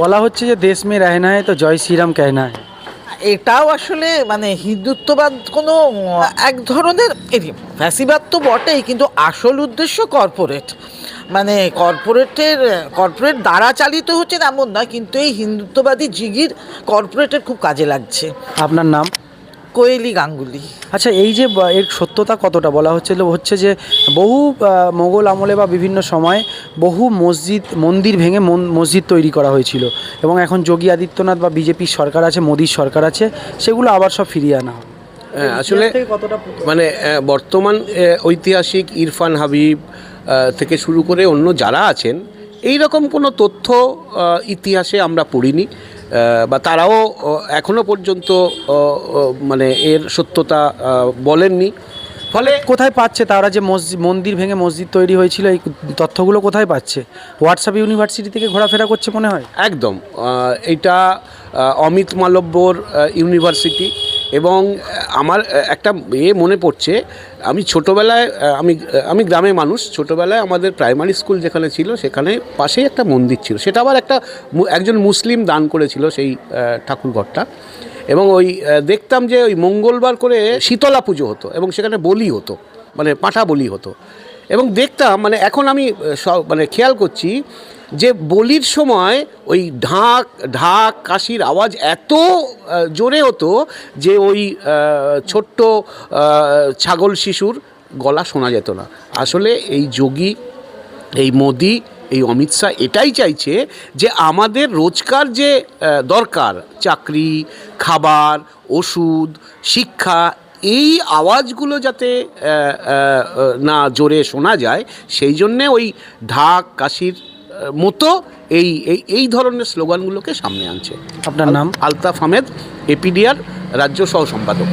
বলা হচ্ছে যে দেশ মে রেহনা হ্যায় তো জয় শ্রীরাম কেহনা এটাও আসলে মানে হিন্দুত্ববাদ কোনো এক ধরনের ফ্যাসিবাদ তো বটেই কিন্তু আসল উদ্দেশ্য কর্পোরেট। মানে কর্পোরেটের কর্পোরেট দ্বারা চালিত হচ্ছে এমন নয় কিন্তু এই হিন্দুত্ববাদী জিগির কর্পোরেটের খুব কাজে লাগছে। আপনার নাম? কোয়েলি গাঙ্গুলি। আচ্ছা এই যে এর সত্যতা কতটা? বলা হচ্ছিল হচ্ছে যে বহু মোগল আমলে বা বিভিন্ন সময় বহু মসজিদ মন্দির ভেঙে মন- মসজিদ তৈরি করা হয়েছিল। এবং এখন যোগী আদিত্যনাথ বা বিজেপির সরকার আছে মোদির সরকার আছে সেগুলো আবার সব ফিরিয়ে আনা হবে হ্যাঁ, আসলে কতটা মানে বর্তমান ঐতিহাসিক ইরফান হাবিব থেকে শুরু করে অন্য যারা আছেন এই রকম কোনো তথ্য ইতিহাসে আমরা পড়িনি। বা তারাও এখনও এখনও পর্যন্ত মানে এর সত্যতা বলেননি। ফলে কোথায় পাচ্ছে তারা যে মসজিদ মন্দির ভেঙে মসজিদ তৈরি হয়েছিল এই তথ্যগুলো কোথায় পাচ্ছে? হোয়াটসঅ্যাপ ইউনিভার্সিটি থেকে ঘোরাফেরা করছে মনে হয়? একদম এটা অমিত মালব্যর ইউনিভার্সিটি এবং আমার একটা এ মনে পড়ছে, আমি ছোটোবেলায় আমি আমি গ্রামের মানুষ, ছোটোবেলায় আমাদের প্রাইমারি স্কুল যেখানে ছিল, সেখানে পাশেই একটা মন্দির ছিল। সেটা আবার একটা একজন মুসলিম দান করেছিল সেই ঠাকুরঘরটা। এবং ওই দেখতাম যে ওই মঙ্গলবার করে শীতলা পুজো হতো এবং সেখানে বলি হতো মানে পাঁঠা বলি হতো। এবং দেখতাম মানে এখন আমি সব মানে খেয়াল করছি যে বলির সময় ওই ঢাক ঢাক, কাশির আওয়াজ এত জোরে হতো যে ওই ছোট্ট ছাগল শিশুর গলা শোনা যেত না। আসলে এই যোগী, এই মোদি, এই অমিত শাহ এটাই চাইছে যে আমাদের রোজকার যে দরকার, চাকরি, খাবার, ওষুধ, শিক্ষা এই আওয়াজগুলো যাতে না জোরে শোনা যায় সেই জন্যে ওই ঢাক কাশির মতো এই এই এই ধরনের স্লোগানগুলোকে সামনে আনছে। আপনার নাম? আলতাফ আহমেদ এপিডিআর রাজ্য সহ সম্পাদক